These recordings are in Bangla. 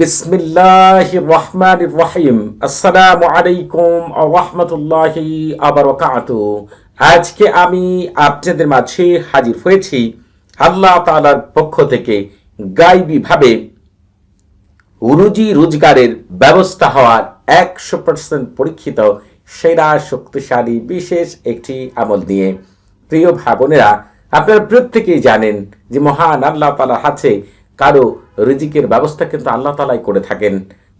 বিসমিল্লাহ রহমান রহিম। আসসালামু আলাইকুম রহমতুল্লাহি আবরকাত আজকে আমি আপনাদের মাঝে হাজির হয়েছি আল্লাহ তাআলার পক্ষ থেকে গাইবী ভাবে রুজি রোজগারের ব্যবস্থা হওয়ার একশো পার্সেন্ট পরীক্ষিত, সেরা, শক্তিশালী, বিশেষ একটি আমল নিয়ে প্রিয় ভাই বোনেরা, আপনারা প্রত্যেকেই জানেন যে মহান আল্লাহ তালার হাতে কারও রিজিকের ব্যবস্থা কিন্তু আল্লাহ তালাই করে থাকেন।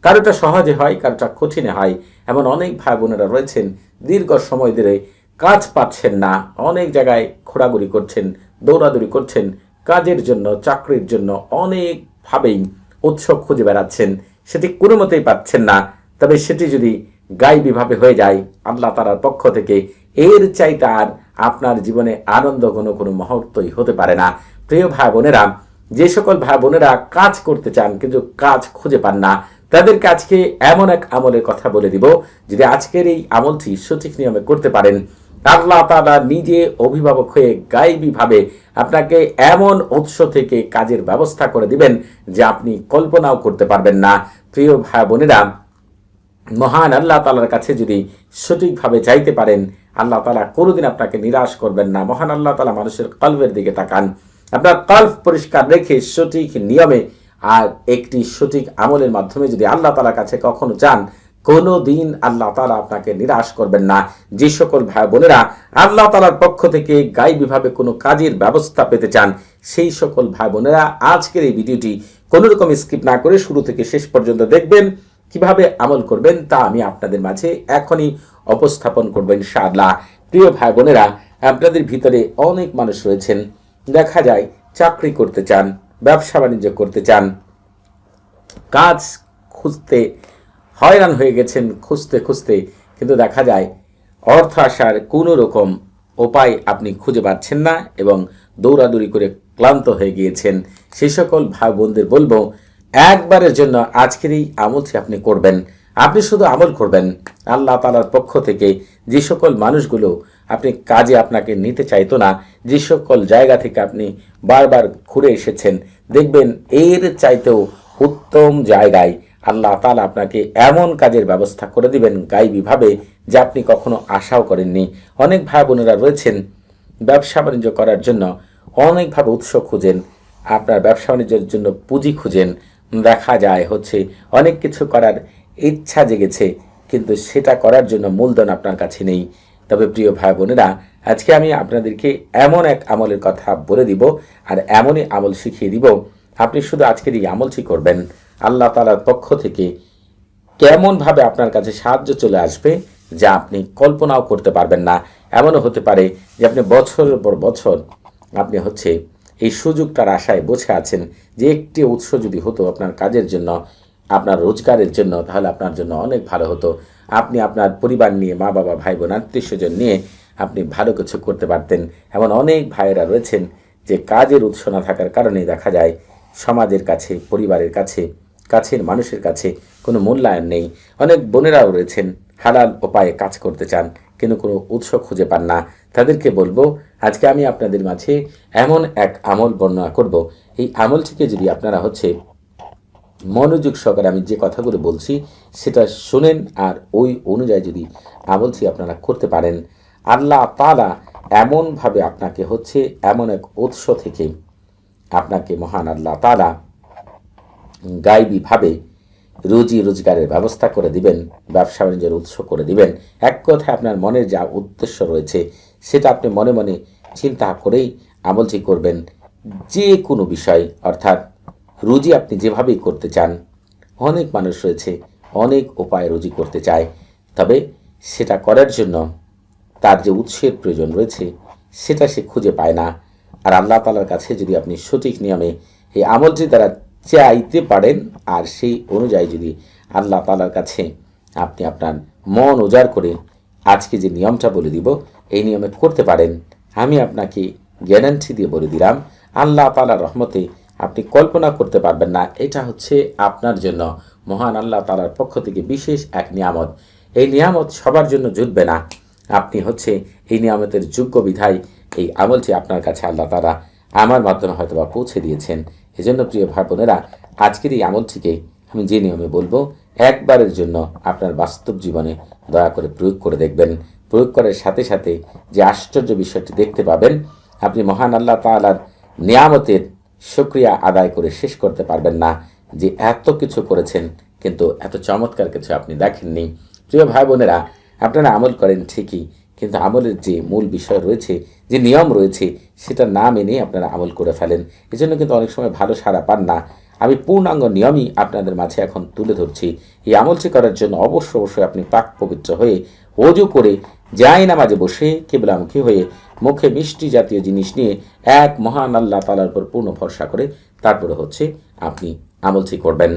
কারোটা সহজে হয়, কারোটা কঠিনে হয়। এমন অনেক ভাই বোনেরা রয়েছেন, দীর্ঘ সময় ধরে কাজ পাচ্ছেন না, অনেক জায়গায় ঘোরাঘুরি করছেন, দৌড়াদৌড়ি করছেন, কাজের জন্য, চাকরির জন্য অনেকভাবেই উৎস খুঁজে বেড়াচ্ছেন। সেটি কোনো মতেই পাচ্ছেন না। তবে সেটি যদি গাইবীভাবে হয়ে যায়, আল্লাহ তালার পক্ষ থেকে এর চাইতে আর আপনার জীবনে আনন্দ কোনো কোনো মুহূর্তই হতে পারে না। প্রিয় ভাই বোনেরা যে সকল ভাই বোনেরা কাজ করতে চান কিন্তু কাজ খুঁজে পান না তাদের আজকে এমন এক আমলের কথা বলে দিব যদি আজকের এই আমলটি সঠিক নিয়মে করতে পারেন। আল্লাহ তালা নিজে অভিভাবক হয়ে গাইবী ভাবে আপনাকে এমন উৎস থেকে কাজের ব্যবস্থা করে দিবেন যে আপনি কল্পনাও করতে পারবেন না। প্রিয় ভাই বোনেরা, মহান আল্লাহ তালার কাছে যদি সঠিকভাবে চাইতে পারেন, আল্লাহ তালা কোনোদিন আপনাকে নিরাশ করবেন না। মহান আল্লাহ তালা মানুষের কল্পের দিকে তাকান। আপনার কল্প পরিষ্কার রেখে সঠিক নিয়মে আর একটি সঠিক আমলের মাধ্যমে যদি আল্লাহ তালার কাছে কখনো চান কোনো দিন আল্লাহ তালা আপনাকে নিরাশ করবেন না। যে সকল ভাই বোনেরা আল্লাহ তালার পক্ষ থেকে গাইবীভাবে কোনো কাজের ব্যবস্থা পেতে চান, সেই সকল ভাই বোনেরা আজকের এই ভিডিওটি কোনো রকম স্কিপ না করে শুরু থেকে শেষ পর্যন্ত দেখবেন। কীভাবে আমল করবেন তা আমি আপনাদের মাঝে এখনই উপস্থাপন করবেন ইনশাআল্লাহ। প্রিয় ভাই বোনেরা, আপনাদের ভিতরে অনেক মানুষ রয়েছেন। দেখা যায়, চাকরি করতে চান, ব্যবসা বাণিজ্য করতে চান। কাজ খুঁজতে হয়রান হয়ে গেছেন খুঁজতে খুঁজতে, কিন্তু দেখা যায়, অর্থ আসার কোনো রকম উপায় আপনি খুঁজে পাচ্ছেন না এবং দৌড়াদৌড়ি করে ক্লান্ত হয়ে গিয়েছেন। সেই সকল ভাই বোনদের বলব, একবারের জন্য আজকের এই আমলটি আপনি করবেন। আপনি শুধু আমল করবেন। আল্লাহ তালার পক্ষ থেকে যে সকল মানুষগুলো আপনি কাজে আপনাকে নিতে চাইতো না, যে সকল জায়গা থেকে আপনি বারবার ঘুরে এসেছেন, দেখবেন এর চাইতেও উত্তম জায়গায় আল্লাহ তালা আপনাকে এমন কাজের ব্যবস্থা করে দিবেন গাইবীভাবে যে আপনি কখনো আশাও করেননি। অনেক ভাই বোনেরা রয়েছেন ব্যবসা বাণিজ্য করার জন্য, অনেকভাবে উৎস খুঁজেন, আপনার ব্যবসা বাণিজ্যের জন্য পুঁজি খুঁজেন। দেখা যায় হচ্ছে অনেক কিছু করার ইচ্ছা জেগেছে, কিন্তু সেটা করার জন্য মূলধন আপনার কাছে নেই। তবে প্রিয় ভাই বোনেরা, আজকে আমি আপনাদেরকে এমন এক আমলের কথা বলে দিব, আর এমনই আমল শিখিয়ে দিব, আপনি শুধু আজকের এই আমলটি করবেন। আল্লাহ তালার পক্ষ থেকে কেমনভাবে আপনার কাছে সাহায্য চলে আসবে, যা আপনি কল্পনাও করতে পারবেন না। এমনও হতে পারে যে আপনি বছরের পর বছর আপনি হচ্ছে এই সুযোগটার আশায় বসে আছেন যে একটি উৎস যদি হতো আপনার কাজের জন্য আপনার রোজগারের জন্য, তাহলে আপনার জন্য অনেক ভালো হতো। আপনি আপনার পরিবার নিয়ে, মা বাবা ভাই বোন আত্মীয় স্বজন নিয়ে আপনি ভালো কিছু করতে পারতেন। এমন অনেক ভাইয়েরা রয়েছেন যে কাজের উৎস না থাকার কারণে দেখা যায় সমাজের কাছে, পরিবারের কাছে, কাছের মানুষের কাছে কোনো মূল্যায়ন নেই। অনেক বোনেরাও রয়েছেন, হালাল উপায়ে কাজ করতে চান, কিন্তু কোনো উৎস খুঁজে পান না। তাদেরকে বলব, আজকে আমি আপনাদের মাঝে এমন এক আমল বর্ণনা করব। এই আমলটিকে যদি আপনারা হচ্ছে মনোযোগ সহকারে আমি যে কথাগুলো বলছি, সেটা শোনেন আর ওই অনুযায়ী যদি আমলটি আপনারা করতে পারেন, আল্লাহ তালা এমনভাবে আপনাকে হচ্ছে এমন এক উৎস থেকে আপনাকে মহান আল্লাহ তালা গাইবীভাবে রুজি রোজগারের ব্যবস্থা করে দিবেন, ব্যবসা বাণিজ্যের উৎস করে দিবেন। এক কথায় আপনার মনের যা উদ্দেশ্য রয়েছে, সেটা আপনি মনে মনে চিন্তা করেই আমলটি করবেন। যে কোনো বিষয়, অর্থাৎ রুজি আপনি যেভাবেই করতে চান, অনেক মানুষ রয়েছে, অনেক উপায়ে রুজি করতে চায়। তবে সেটা করার জন্য তার যে উৎসের প্রয়োজন রয়েছে, সেটা সে খুঁজে পায় না। আর আল্লাহ তালার কাছে যদি আপনি সঠিক নিয়মে এই আমলটি দ্বারা চাইতে পারেন, আর সেই অনুযায়ী যদি আল্লাহ তালার কাছে আপনি আপনার মন উজাড় করে আজকে যে নিয়মটা বলে দিব, এই নিয়মে করতে পারেন। আমি আপনাকে গ্যারান্টি দিয়ে বলে দিলাম, আল্লাহ তালার রহমতে আপনি কল্পনা করতে পারবেন না, এটা হচ্ছে আপনার জন্য। মহান আল্লাহ তালার পক্ষ থেকে বিশেষ এক নিয়ামত। এই নিয়ামত সবার জন্য জুটবে না। আপনি হচ্ছে এই নিয়ামতের যোগ্য বিধায় এই আমলটি আপনার কাছে আল্লাহ তারা আমার মাধ্যমে হয়তো বা পৌঁছে দিয়েছেন। এজন্য প্রিয় ভাই বোনেরা আজকের এই আমলটিকে আমি যে নিয়মে বলব, একবারের জন্য আপনার বাস্তব জীবনে দয়া করে প্রয়োগ করে দেখবেন। প্রয়োগ করার সাথে সাথে যে আশ্চর্য বিষয়টি দেখতে পাবেন, আপনি মহান আল্লাহ তাআলার নিয়ামতের শুক্রিয়া আদায় করে শেষ করতে পারবেন না যে এত কিছু করেছেন, কিন্তু এত চমৎকার কিছু আপনি দেখেননি। প্রিয় ভাই বোনেরা, আপনারা আমল করেন ঠিকই, কিন্তু আমলের যে মূল বিষয় রয়েছে, যে নিয়ম রয়েছে, সেটা না মেনে আপনারা আমল করে ফেলেন। এজন্য কিন্তু অনেক সময় ভালো সাড়া পান না। আমি পূর্ণাঙ্গ নিয়মই আপনাদের মাঝে এখন তুলে ধরছি। এই আমলটি করার জন্য অবশ্য অবশ্যই আপনি পাক পবিত্র হয়ে অজু করে যাই নামাজে বসে কেবলামুখী হয়ে মুখে মিষ্টি জাতীয় জিনিস নিয়ে এক মহান আল্লাহ তালার উপর পূর্ণ ভরসা করে তারপরে হচ্ছে আপনি আমলটি করবেন।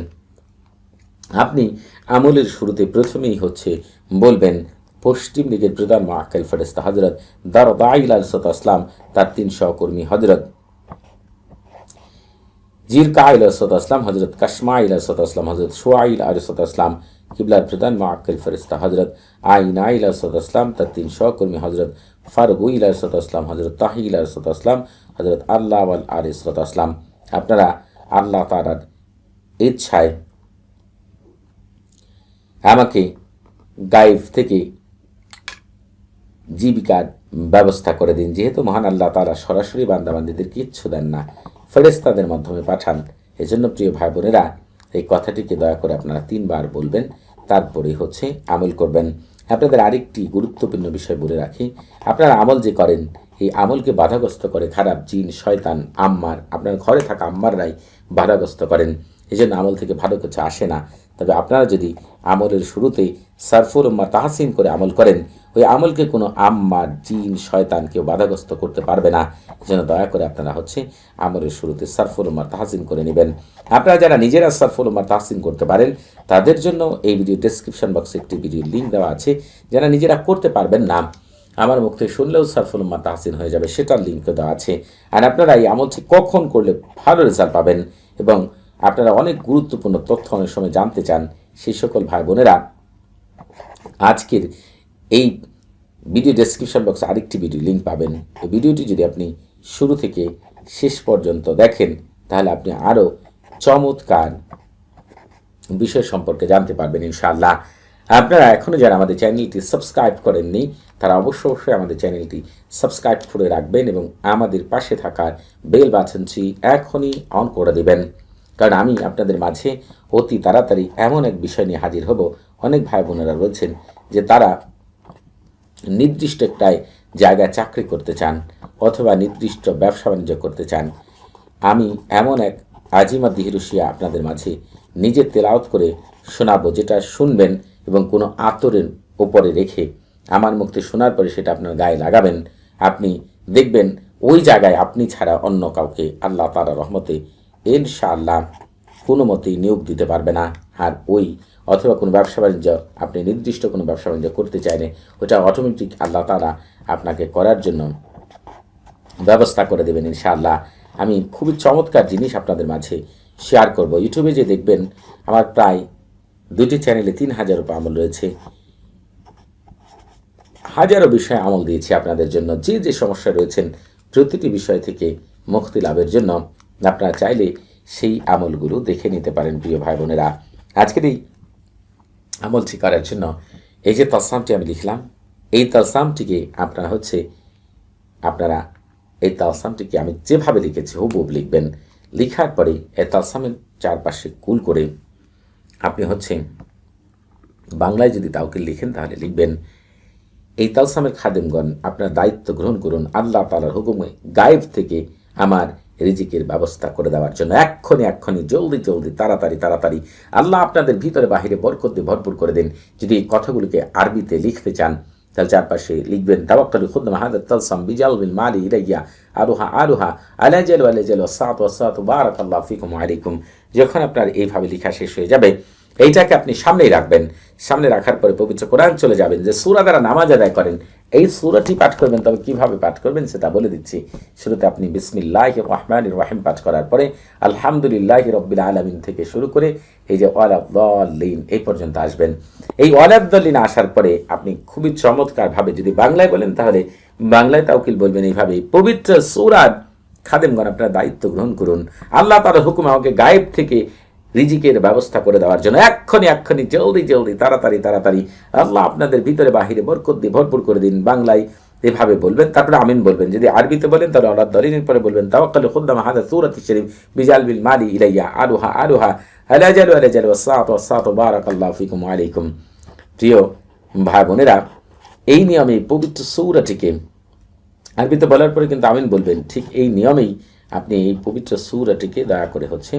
আপনি আমলের শুরুতে প্রথমেই হচ্ছে বলবেন, পশ্চিম লীগের প্রধান মাকাল ফেরেস্তা হজরত দারদ আইল আলসত আসলাম তার তিন সহকর্মী হজরত জিরকা আইল আসলাম হজরত কাশমা আইল আসলাম হজরত সোয়াইল আলসত আসলাম কিবলার প্রধান মাকাল ফেরেস্তা হজরত আইন আইল আলসত আসলাম, তার তিন সহকর্মী হজরত ফারুইল আলসত আসলাম হজরত তাহিল আলসত আসলাম হজরত আল্লাহ আল আলিসত আসলাম। আপনারা আল্লাহ তারার ইচ্ছায় আমাকে গাইফ থেকে জীবিকার ব্যবস্থা করে দিন। যেহেতু মহান আল্লাহ তারা সরাসরি বান্দাবান্দিদের কিচ্ছু দেন না ফেরেস্তাদের মাধ্যমে পাঠান। এজন্য প্রিয় ভাই বোনেরা এই কথাটিকে দয়া করে আপনারা তিনবার বলবেন, তারপরেই হচ্ছে আমল করবেন। আপনাদের আরেকটি গুরুত্বপূর্ণ বিষয় বলে রাখি, আপনারা আমল যে করেন, এই আমলকে বাধাগ্রস্ত করে খারাপ জিন, শয়তান, আম্মার, আপনার ঘরে থাকা আম্মাররাই বাধাগ্রস্ত করেন। এই জন্য আমল থেকে ভালো কিছু আসে না। তবে আপনারা যদি আমলের শুরুতেই সারফুল উম্মা তাহসিন করে আমল করেন, ওই আমলকে কোনো আম্মার জিন, শয়তান কেউ বাধাগ্রস্ত করতে পারবে না। যেন দয়া করে আপনারা হচ্ছে আমলের শুরুতে সারফুল উম্মার তাহসিন করে নেবেন। আপনারা যারা নিজেরা সারফুল উম্মার তাহসিন করতে পারেন, তাদের জন্য এই ভিডিও ডেসক্রিপশন বক্সে একটি ভিডিও লিঙ্ক দেওয়া আছে। যারা নিজেরা করতে পারবেন না, আমার মুখ থেকে শুনলেও সারফুল উম্মা তাহসিন হয়ে যাবে, সেটার লিঙ্কও দেওয়া আছে। আর আপনারা এই আমলটি কখন করলে ভালো রেজাল্ট পাবেন এবং আপনারা অনেক গুরুত্বপূর্ণ তথ্য অনেক সময় জানতে চান, সেই সকল ভাই বোনেরা, আজকের এই ভিডিও ডেসক্রিপশন বক্সে আরেকটি ভিডিও লিঙ্ক পাবেন। এই ভিডিওটি যদি আপনি শুরু থেকে শেষ পর্যন্ত দেখেন, তাহলে আপনি আরও চমৎকার বিষয় সম্পর্কে জানতে পারবেন ইনশাআল্লাহ। আপনারা এখনও যারা আমাদের চ্যানেলটি সাবস্ক্রাইব করেননি, তারা অবশ্যই অবশ্যই আমাদের চ্যানেলটি সাবস্ক্রাইব করে রাখবেন এবং আমাদের পাশে থাকার বেল বাটনটি এখনই অন করে দেবেন। কারণ আমি আপনাদের মাঝে অতি তাড়াতাড়ি এমন এক বিষয় নিয়ে হাজির হব। অনেক ভাই বোনেরা রয়েছেন যে তারা নির্দিষ্ট একটাই জায়গায় চাকরি করতে চান অথবা নির্দিষ্ট ব্যবসা বাণিজ্য করতে চান। আমি এমন এক আজিমা দিহিরুশিয়া আপনাদের মাঝে নিজে তেলাওত করে শোনাবো, যেটা শুনবেন এবং কোনো আতরের ওপরে রেখে আমার মুক্তি শোনার পরে সেটা আপনার গায়ে লাগাবেন। আপনি দেখবেন ওই জায়গায় আপনি ছাড়া অন্য কাউকে আল্লাহ তালা রহমতে ইনশাআল্লাহ কোনো মতেই নিয়োগ দিতে পারবে না। আর ওই অথবা কোনো ব্যবসা বাণিজ্য আপনি নির্দিষ্ট কোনো ব্যবসা বাণিজ্য করতে চাইলে ওটা অটোমেটিক আল্লাহ তালা আপনাকে করার জন্য ব্যবস্থা করে দেবেন ইনশাআল্লাহ। আমি খুবই চমৎকার জিনিস আপনাদের মাঝে শেয়ার করব। ইউটিউবে যে দেখবেন আমার প্রায় দুটি চ্যানেলে তিন হাজার উপর আমল রয়েছে। হাজারো বিষয়ে আমল দিয়েছি আপনাদের জন্য। যে যে সমস্যা রয়েছেন প্রতিটি বিষয় থেকে মুক্তি লাভের জন্য আপনারা চাইলে সেই আমলগুলো দেখে নিতে পারেন, প্রিয় ভাই বোনেরা। আজকের এই আমলটি করার জন্য এই যে তসামটি আমি লিখলাম, এই তসামটিকে আপনারা হচ্ছে, আপনারা এই তালসামটিকে আমি যেভাবে লিখেছি হুবহুব লিখবেন। লিখার পরে এই তালসামের চারপাশে কুল করে আপনি হচ্ছে বাংলায় যদি তাওকে লিখেন তাহলে লিখবেন, এই তালসামের খাদেমগণ, আপনার দায়িত্ব গ্রহণ করুন, আল্লাহ তালার হুকুমে গায়েব থেকে আমার রিজিকের ব্যবস্থা করে দেওয়ার জন্য এক্ষণে এক্ষণে জলদি জলদি, তাড়াতাড়ি তাড়াতাড়ি আল্লাহ আপনাদের ভিতরে বাহিরে বরকত দিয়ে ভরপুর করে দেন। যদি এই কথাগুলিকে আরবিতে লিখতে চান, তাহলে চারপাশে লিখবেন, তাওয়াক্কালু খুদ মাহাদাত তালসাম বিজাল বিল মালি ইলাইয়া আরুহা আরুহা আলাজাল আলাজাল ওয়াসাত ওয়াসাত বারাকাল্লাহু ফিকুম আলাইকুম। যখন আপনার এইভাবে লেখা শেষ হয়ে যাবে, এইটাকে আপনি সামনেই রাখবেন। সামনে রাখার পরে পবিত্র কোরআন চলে যাবেন যে সুরা দ্বারা নামাজ আদায় করেন এই সুরাটি পাঠ করবেন, তবে কীভাবে পাঠ করবেন সেটা বলে দিচ্ছি। শুরুতে আপনি বিসমিল্লাহ রহমান রহিম পাঠ করার পরে আলহামদুলিল্লাহ রব্বিল আলমিন থেকে শুরু করে এই যে ওয়ালাবলিন এই পর্যন্ত আসবেন। এই ওয়ালাবলিন আসার পরে আপনি খুবই চমৎকারভাবে যদি বাংলায় বলেন তাহলে বাংলায় তাউকিল বলবেন এইভাবে পবিত্র সুরাত খাদেমগণ আপনার দায়িত্ব গ্রহণ করুন। আল্লাহ তার হুকুম আমাকে গায়েব থেকে রিজিকের ব্যবস্থা করে দেওয়ার জন্য এক্ষণি এক্ষণি জলদি জলদি, তাড়াতাড়ি তাড়াতাড়ি। আল্লাহ আপনাদের ভিতরে বাহিরে বরকত দিয়ে ভরপুর করে দিন। বাংলায় এভাবে বলবেন, তারপরে আমিন বলবেন। যদি আরবিতে বলেন, তাহলে আল্লাহ দরিনের পরে বলবেন, তাওয়াক্কাল খুদ্দাম হাদা সুরাত শরীফ বিজাল বিল মালি ইলাইয়া আলুহা আলুহা আলাজালু আলাজালু ওয়াসাত ওয়াসাত বারাকাল্লাহু ফিকুম, আলাইকুম। প্রিয় ভাই বোনেরা এই নিয়মে পবিত্র সৌরাটিকে আরবিতে বলার পরে কিন্তু আমিন বলবেন, ঠিক এই নিয়মেই আপনি এই পবিত্র সৌরাটিকে দয়া করে হচ্ছে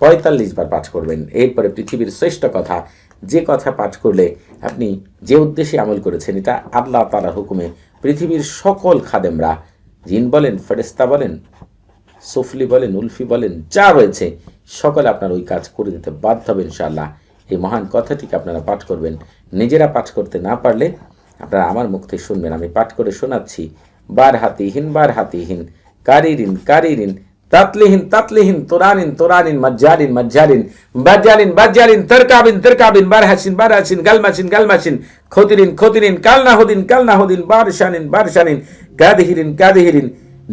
পঁয়তাল্লিশ বার পাঠ করবেন। এরপরে পৃথিবীর শ্রেষ্ঠ কথা, যে কথা পাঠ করলে আপনি যে উদ্দেশ্যে আমল করেছেন, এটা আল্লাহ তালার হুকুমে পৃথিবীর সকল খাদেমরা, জিন বলেন ফেরেস্তা বলেন, সুফলি বলেন, উলফি বলেন, যা রয়েছে, সকলে আপনার ওই কাজ করে দিতে বাধ্য হবে ইনশাআল্লাহ। এই মহান কথাটিকে আপনারা পাঠ করবেন। নিজেরা পাঠ করতে না পারলে আপনারা আমার মুখ থেকে শুনবেন। আমি পাঠ করে শোনাচ্ছি বার হাতিহীন বার হাতিহীন কারিরিন কারিরিন। তাতলিহীন তাতলিহীন তোরানিন তোরানিন মজ্জারিন মজ্জারিন বাজ্জারিন বাজ্জারিন তরকাবিন তরকাবিন বারহাসিন বারহাসিন গালমাসিন গালমাসিন খতিরিন খতিরিন কালনাহুদিন কালনাহুদিন বারশানিন বারশানিন কাদিহিরিন কাদিহিরিন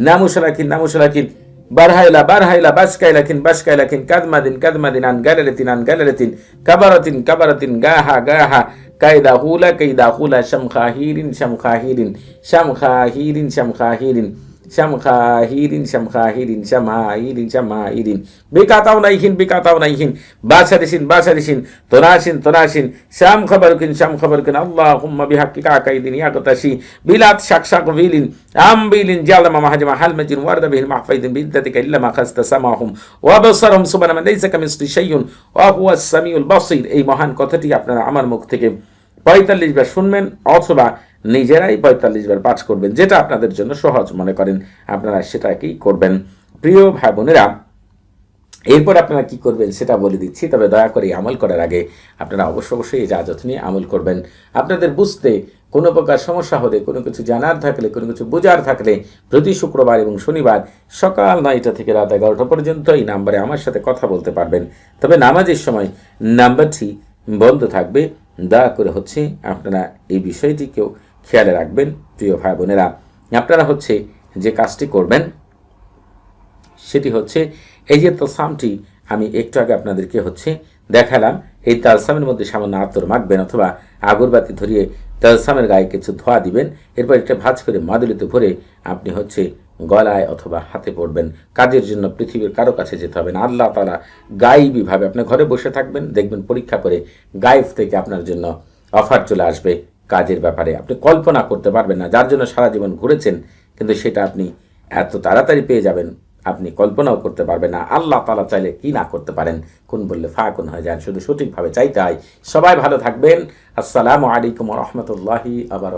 নামুশরাকিন নামুশরাকিন barhaila barhaila baskailakin baskailakin kadmadin kadmadin an galalatin an galalatin kabaratin kabaratin gaha gaha kaida hula kaida hula shamkhahirin shamkhahirin shamkhahirin shamkhahirin shamkhahirin shamkhahirin shamhahirin shamhahirin bikataw naihin bikataw naihin basarisin basarisin tonasin tonasin sham khabarukin sham khabarukin allahumma bihaqqika kaidin yaqtashi bilat shak shak vilin am bilin jalama mahajma halmajin warda bihil mahfaidin biddatika illa ma khasta samahum wa basarhum subhana man laysa kamisli shay'un wa huwa as-sami'ul basir এই মহান কথাটি আপনারা আমার মুখ থেকে পঁয়তাল্লিশ বার শুনবেন অথবা নিজেরাই পঁয়তাল্লিশ বার পাঠ করবেন, যেটা আপনাদের জন্য সহজ মনে করেন। আপনারা সেটাকেই করবেন? প্রিয় ভাই বোনেরা, এরপর আপনারা কি করবেন সেটা বলে দিচ্ছি, তবে দয়া করে আমল করার আগে আপনারা অবশ্য অবশ্যই এই জাজত নিয়ে আমল করবেন। আপনাদের বুঝতে কোনো প্রকার সমস্যা হলে, কোনো কিছু জানার থাকলে, কোনো কিছু বোঝার থাকলে প্রতি শুক্রবার এবং শনিবার সকাল নয়টা থেকে রাত এগারোটা পর্যন্ত এই নাম্বারে আমার সাথে কথা বলতে পারবেন। তবে নামাজের সময় নাম্বারটি বন্ধ থাকবে। দয়া করে হচ্ছে আপনারা এই বিষয়টিকেও খেয়ালে রাখবেন, প্রিয় ভাই বোনেরা। আপনারা হচ্ছে যে কাজটি করবেন, সেটি হচ্ছে এই যে তালসামটি আমি একটু আগে আপনাদেরকে হচ্ছে দেখালাম, এই তালসামের মধ্যে সামান্য আতর মাখবেন অথবা আগরবাতি ধরিয়ে তালসামের গায়ে কিছু ধোয়া দিবেন, এরপর এটা ভাজ করে মাদুলিতে ভরে আপনি হচ্ছে গলায় অথবা হাতে পড়বেন। কাজের জন্য পৃথিবীর কারও কাছে যেতে হবে না। আল্লাহ তালা গাইবীভাবে আপনার ঘরে বসে থাকবেন, দেখবেন পরীক্ষা করে গাইফ থেকে আপনার জন্য অফার চলে আসবে। কাজের ব্যাপারে। আপনি কল্পনা করতে পারবেন না, যার জন্য সারা জীবন ঘুরেছেন, কিন্তু সেটা আপনি এত তাড়াতাড়ি পেয়ে যাবেন, আপনি কল্পনাও করতে পারবেন না। আল্লাহ তালা চাইলে কি না করতে পারেন? কোন বললে ফা কোন হয়ে যান, শুধু সঠিকভাবে চাইতে হয়। সবাই ভালো থাকবেন। আসসালামু আলাইকুম রহমতুল্লাহি আবার